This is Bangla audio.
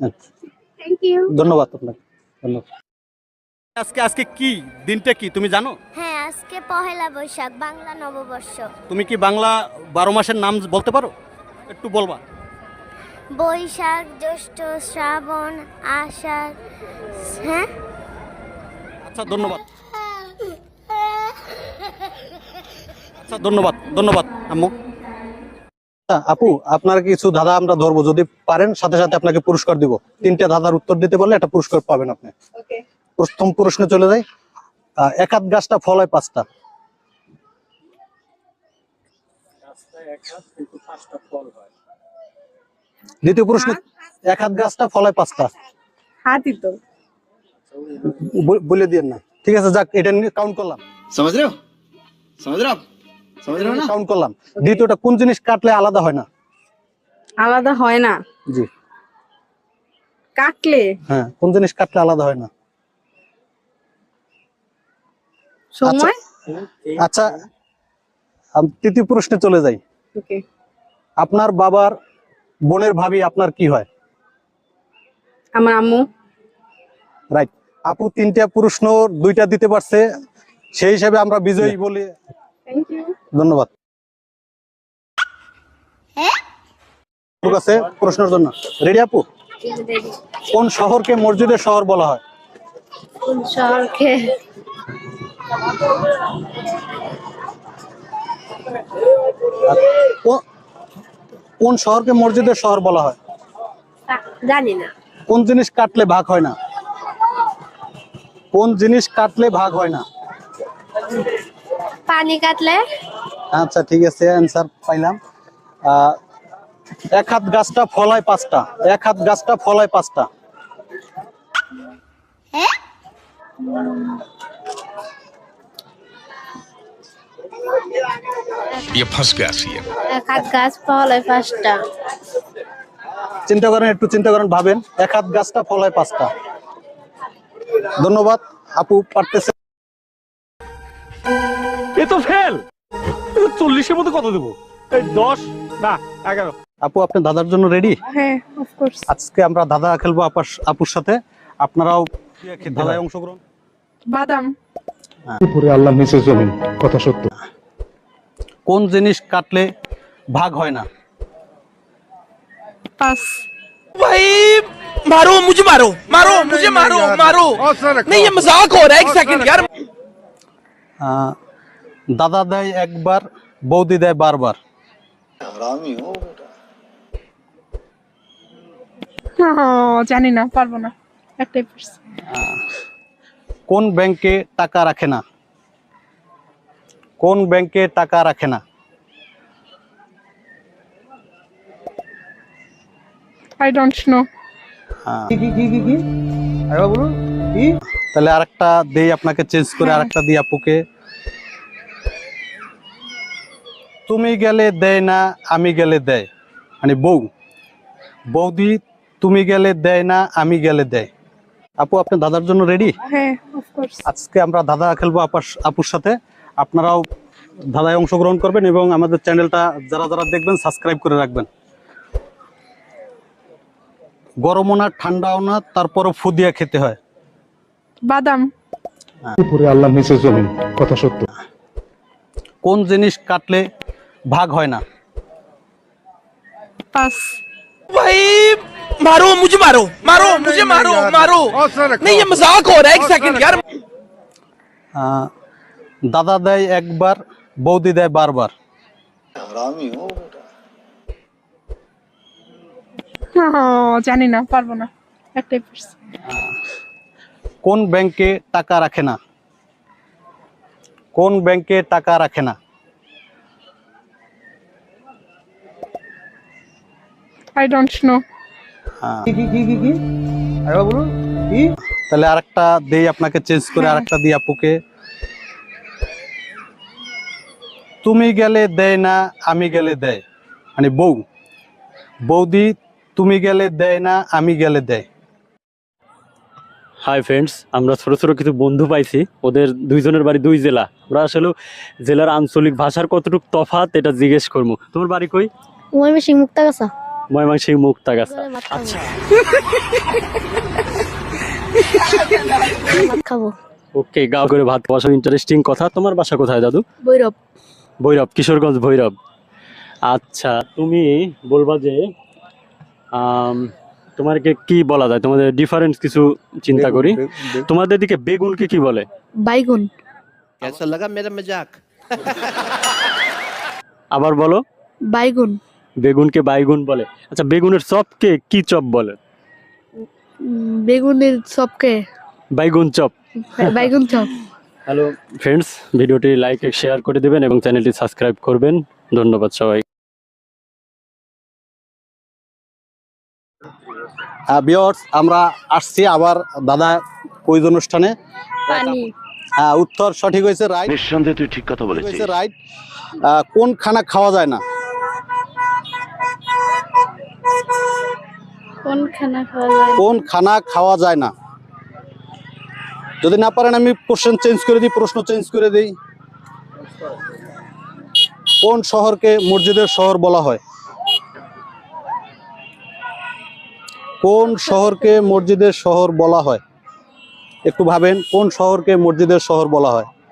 আচ্ছা, থ্যাংক ইউ ধন্যবাদ আপনাকে। ধন্যবাদ। আজকে আজকে কি? দিনটা কি? তুমি জানো? হ্যাঁ আজকে পহেলা বৈশাখ বাংলা নববর্ষ। তুমি কি বাংলা বারো মাসের নাম বলতে পারো? একটু বলবা। বৈশাখ জ্যৈষ্ঠ শ্রাবণ আষাঢ় হ্যাঁ? আচ্ছা ধন্যবাদ। আচ্ছা ধন্যবাদ। ধন্যবাদ আম্মু। হ্যাঁ, আপু আপনার কিছু ধাঁধা আমরা ধরবো। যদি পারেন সাথে সাথে আপনাকে পুরস্কার দিব। তিনটা ধাঁধার উত্তর দিতে পারলে একটা পুরস্কার পাবেন আপনি। প্রথম প্রশ্নে চলে যাই। একাত গাছটা ফল হয় পাঁচটা। দ্বিতীয় প্রশ্ন এক হাত গাছটা ফলায় পাঁচটা। তো। বলে দিয়ে না। ঠিক আছে যাক এটা নিয়ে কাউন্ট করলাম। সমাজ সমাজ কাউন্ট করলাম। দ্বিতীয়টা কোন জিনিস কাটলে আলাদা হয় না? আলাদা হয় না। জি। কাটলে? হ্যাঁ কোন জিনিস কাটলে আলাদা হয় না? সময়? আচ্ছা, আচ্ছা তৃতীয় প্রশ্নে চলে যাই। আপনার বাবার বোনের ভাবি আপনার কি হয়? আমার আম্মু। রাইট আপু তিনটা প্রশ্ন দুইটা দিতে পারছে সেই হিসাবে আমরা বিজয়ী বলি। ধন্যবাদ। আছে প্রশ্নের জন্য। রেডি আপু? কোন শহরকে মসজিদের শহর বলা হয়? শহরকে? কোন শহরকে মসজিদের শহর বলা হয়? জানি না। কোন জিনিস কাটলে ভাগ হয় না? কোন জিনিস কাটলে ভাগ হয় না? পানি কাটলে? আচ্ছা ঠিক আছে অ্যান্সার পাইলাম আহ, এক হাত গাছটা ফলায় পাঁচটা এক হাত গাছটা ফলায় পাঁচটা ये फंस गया सी এক হাত গাছ পহলায় পাঁচটা চিন্তা করেন একটু চিন্তা করেন ভাবেন এক হাত গাছটা ফলায় পাঁচটা ধন্যবাদ আপু পারতেছে এ তো ফেল চল্লিশের মধ্যে কত দেবো এই দশ না এগারো আপু আপনি দাদার জন্য রেডি হ্যাঁ অফকোর্স আজকে আমরা দাদা খেলবো আপার আপুর সাথে আপনারাও দাদায় অংশগ্রহণ বাদাম উপরে আল্লাহ নিচে জমিন কথা সত্য কোন জিনিস কাটলে ভাগ হয় না পাস भाई मारो मुझे मारो मारो मुझे मारो मारो नहीं ये मजाक हो रहा है एक सेकंड यार আহ, দাদা দেয় একবার বৌদি দেয় বারবার। জানি না পারব না। একটাই কোন ব্যাংকে টাকা রাখে না? কোন ব্যাংকে টাকা রাখে না? আই ডোন্ট নো হ্যাঁ। তাহলে আরেকটা দেই আপনাকে চেঞ্জ করে আরেকটা দিই আপুকে। তুমি গেলে দেয় না আমি গেলে দেয়। মানে বউ। বৌদি তুমি গেলে দেয় না আমি গেলে দেয়। আপু আপনার দাদার জন্য রেডি হ্যাঁ আজকে আমরা দাদা খেলব আপার আপুর সাথে। আপনারাও দাদায় অংশগ্রহণ করবেন এবং আমাদের চ্যানেলটা যারা যারা দেখবেন সাবস্ক্রাইব করে রাখবেন। গরমও না ঠান্ডাও না তারপরও ফুদিয়া খেতে হয়। বাদাম। আল্লাহ নিচে জমিন কথা সত্য। কোন জিনিস কাটলে ভাগ হয় না পাস भाई मारो मुझे मारो मारो मुझे मारो मारो नहीं ये मजाक हो रहा है एक सेकंड यार আহ, দাদা দেয় একবার বৌদি দেয় বারবার জানি না পারবো না একটাই পারছি কোন ব্যাংকে টাকা রাখে না কোন ব্যাংকে টাকা রাখে না আই ডোন্ট নো হ্যাঁ। তাহলে আরেকটা দেই আপনাকে চেঞ্জ করে আরেকটা দিই আপুকে। তুমি গেলে দেয় না আমি গেলে দেয়। মানে বউ। বৌদি তুমি গেলে দেয় না আমি গেলে দেয়। হাই ফ্রেন্ডস আমরা ছোট ছোট কিছু বন্ধু পাইছি। ওদের দুইজনের বাড়ি দুই জেলা। আমরা আসলে জেলার আঞ্চলিক ভাষার কতটুকু তফাৎ এটা জিজ্ঞেস করব। তোমার বাড়ি কই? ময়মনসিং মুক্তাগাছা। ময়মনসিংহ মুক্তাগাছা। আচ্ছা। খাব। ওকে গাও করে ভাত খাওয়া ইন্টারেস্টিং কথা। তোমার বাসা কোথায় দাদু? ভৈরব। ভৈরব কিশোরগঞ্জ ভৈরব। আচ্ছা তুমি বলবা যে তোমার কি বলা যায়? তোমাদের ডিফারেন্স কিছু চিন্তা করি। তোমাদের দিকে বেগুনকে কি বলে? বাইগুন। লাগা মেরা মজাক? আবার বলো। বাইগুন। বেগুনকে বাইগুন বলে। আচ্ছা বেগুনের চপকে কি চপ বলে? বেগুনের চপকে? বাইগুন চপ। বাইগুন চপ। হ্যালো। ফ্রেন্ডস ভিডিওটি লাইক শেয়ার করে দেবেন এবং চ্যানেলটি সাবস্ক্রাইব করবেন। ধন্যবাদ সবাই। বিয়ার্স আমরা আসছি আবার দাদা কুইজ অনুষ্ঠানে। পানি। হ্যাঁ উত্তর সঠিক হয়েছে রাইট নিঃসন্দেহে তুই ঠিক কথা বলেছিস। রাইট কোন খানা খাওয়া যায় না? কোন খানা খাওয়া যায়? না। যদি না পারেন, আমি কোশ্চেন চেঞ্জ করে দিই, প্রশ্ন চেঞ্জ করে দিই। কোন শহরকে মসজিদের শহর বলা হয়? কোন শহরকে মসজিদের শহর বলা হয়? একটু ভাবেন, কোন শহরকে মসজিদের শহর বলা হয়?